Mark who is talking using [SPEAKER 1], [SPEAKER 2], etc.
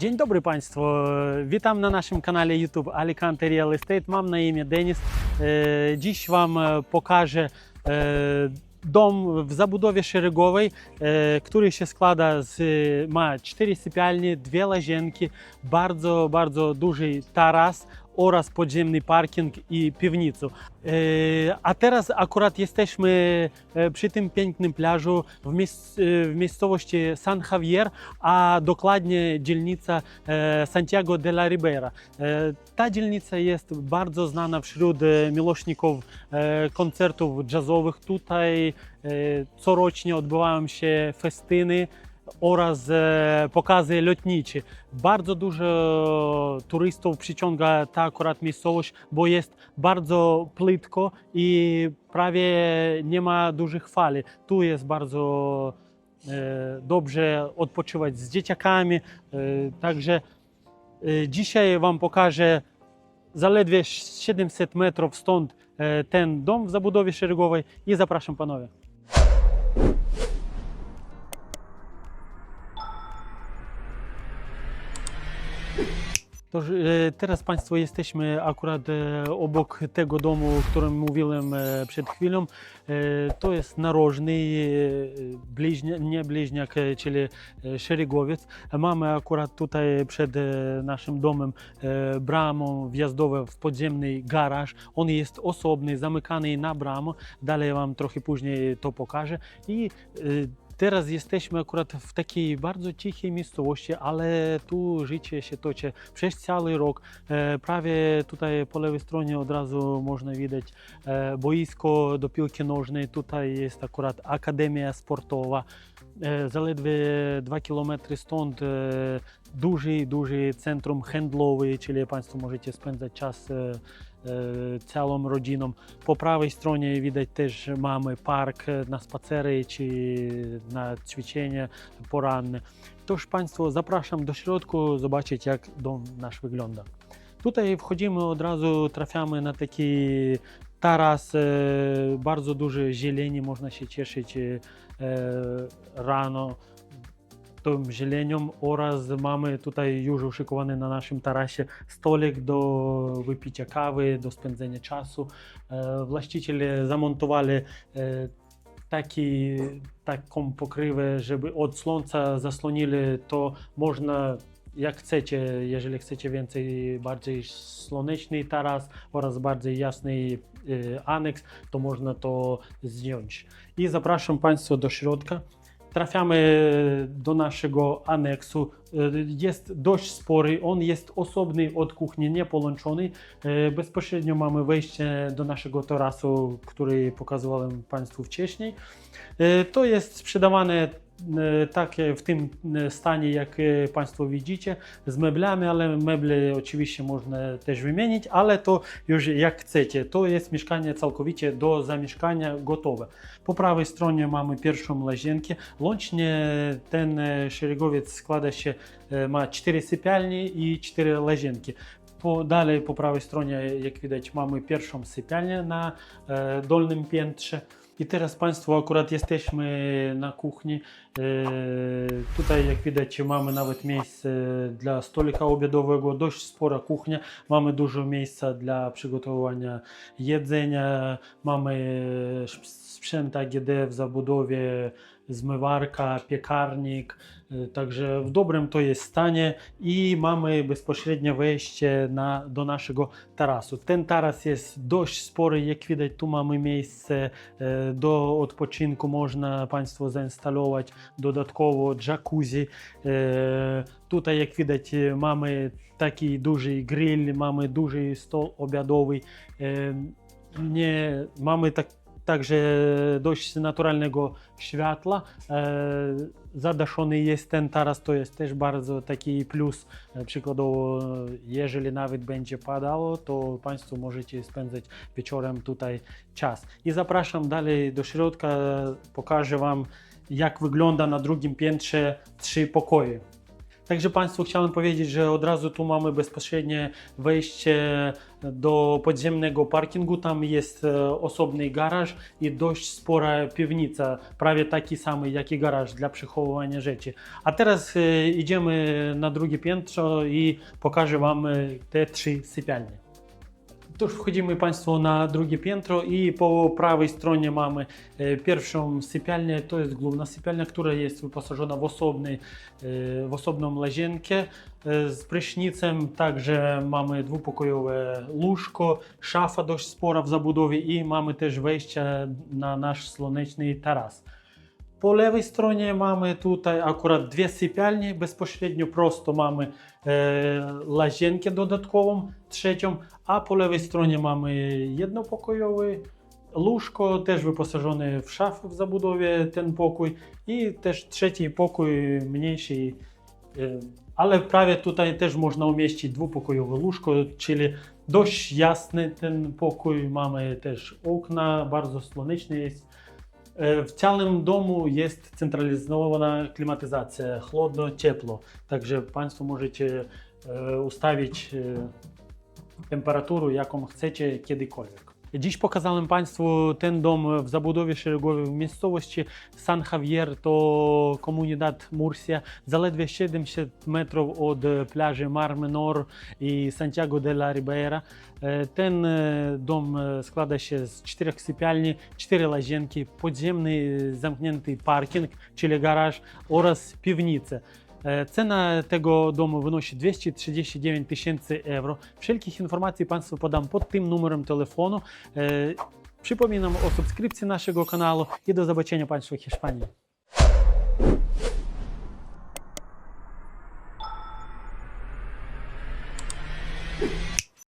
[SPEAKER 1] Dzień dobry Państwu, witam na naszym kanale YouTube Alicante Real Estate. Mam na imię Denis. E, Dziś Wam e, pokażę e, dom w zabudowie szeregowej, który się składa z, ma cztery sypialnie, dwie łazienki, bardzo, bardzo duży taras oraz podziemny parking i piwnicę. E, A teraz akurat jesteśmy e, przy tym pięknym plażu w, e, w miejscowości San Javier, a dokładnie dzielnica Santiago de la Ribera. Ta dzielnica jest bardzo znana wśród miłośników koncertów jazzowych. Tutaj corocznie odbywają się festyny oraz e, pokazy lotnicze. Bardzo dużo turystów przyciąga ta akurat miejscowość, bo jest bardzo płytko i prawie nie ma dużych fali. Tu jest bardzo e, dobrze odpoczywać z dzieciakami. E, także dzisiaj Wam pokażę zaledwie 700 metrów stąd ten dom w zabudowie szeregowej i zapraszam panowie. E, teraz Państwo jesteśmy akurat e, obok tego domu, o którym mówiłem e, przed chwilą. To jest narożny, bliźnia, nie bliźniak, czyli szeregowiec. Mamy akurat tutaj przed naszym domem bramą wjazdową w podziemny garaż. On jest osobny, zamykany na bramę. Dalej Wam trochę później to pokażę. I Teraz jesteśmy akurat w takiej bardzo cichej miejscowości, ale tu życie się toczy przez cały rok. E, Prawie tutaj po lewej stronie od razu można widać e, boisko do piłki nożnej. Tutaj jest akurat akademia sportowa. E, Zaledwie 2 km stąd e, duży, duży centrum handlowy, czyli Państwo możecie spędzać czas e, e, prawej stronie widać też mamy park na spacery czy na ćwiczenie poranne. Toż Państwo zapraszam do środku zobaczyć jak dom nasz wygląda. Tutaj wchodzimy od razu, trafiamy na taki taras, e, bardzo duży zieleni, można się cieszyć e, rano tą zielenią oraz mamy tutaj już uszykowany na naszym tarasie stolik do wypicia kawy, do spędzenia czasu. E, Właściciele zamontowali e, taki, taką pokrywę, żeby od słońca zasłonili, to można jak chcecie, jeżeli chcecie więcej, bardziej słoneczny taras oraz bardziej jasny e, aneks, to można to zdjąć. I zapraszam Państwa do środka. Trafiamy do naszego aneksu. E, Jest dość spory, on jest osobny od kuchni, nie połączony. E, Bezpośrednio mamy wejście do naszego tarasu, który pokazywałem Państwu wcześniej. E, To jest sprzedawane takie w tym e, stanie, jak e, Państwo widzicie, z meblami, ale meble oczywiście można też wymienić, ale to już jak chcecie. To jest mieszkanie całkowicie do zamieszkania gotowe. Po prawej stronie mamy pierwszą łazienkę. Łącznie ten szeregowiec składa się, ma cztery sypialnie i cztery łazienki. Po, dalej po prawej stronie, jak widać, mamy pierwszą sypialnię na dolnym piętrze. I teraz Państwo akurat jesteśmy na kuchni. E, tutaj, jak widać, mamy nawet miejsce dla stolika obiadowego, dość spora kuchnia. Mamy dużo miejsca dla przygotowania jedzenia. Mamy sz- sprzęt AGD w zabudowie, zmywarka, piekarnik. E, Także w dobrym to jest stanie i mamy bezpośrednie wejście na, do naszego tarasu. Ten taras jest dość spory, jak widać tu mamy miejsce e, do odpoczynku, można Państwo zainstalować dodatkowo jacuzzi. E, Tutaj jak widać mamy taki duży grill, mamy duży stół obiadowy. Nie, mamy tak, także dość naturalnego światła. E, Zadaszony jest ten taras, to jest też bardzo taki plus. E, Przykładowo, jeżeli nawet będzie padało, to Państwo możecie spędzać wieczorem tutaj czas. I zapraszam dalej do środka, pokażę Wam jak wygląda na drugim piętrze trzy pokoje. Także Państwu chciałem powiedzieć, że od razu tu mamy bezpośrednie wejście do podziemnego parkingu. Tam jest e, osobny garaż i dość spora piwnica, prawie taki samий, jak i garaż dla przechowywania rzeczy. A teraz e, idziemy na drugie piętro i pokażę Wam e, te trzy sypialnie. Tuż wchodzimy Państwo na drugie piętro i po prawej stronie mamy e, pierwszą sypialnię. To jest główna sypialnia, która jest wyposażona w, osobny, e, w osobną łazienkę e, z prysznicem. Także mamy dwupokojowe łóżko, szafa dość spora w zabudowie i mamy też wejście na nasz słoneczny taras. Po lewej stronie mamy tutaj akurat dwie sypialnie, bezpośrednio prosto mamy e, łazienkę dodatkową, trzecią, a po lewej stronie mamy jednopokojowy łóżko, też wyposażone w szafę w zabudowie ten pokój i też trzeci pokój mniejszy, e, ale prawie tutaj też można umieścić dwupokojowe łóżko, czyli dość jasny ten pokój, mamy też okna, bardzo słoneczny jest. Е, в цілому дому є централізована кліматизація, холодно, тепло. Также панство можете е, уставити е, температуру, якому хочете, кільколік. Dziś pokazałem Państwu ten dom w zabudowie szeregowej w miejscowości San Javier, to komunidad Murcia, zaledwie 700 metrów od plaży Mar Menor i Santiago de la Ribeira. E, Ten e, dom e, składa się z czterech sypialni, cztery łazienki, podziemny zamknięty parking, czyli garaż oraz piwnicę. E, Cena tego domu wynosi 239 tysięcy euro. Wszelkich informacji Państwu podam pod tym numerem telefonu. E, Przypominam o subskrypcji naszego kanału i do zobaczenia Państwa w Hiszpanii.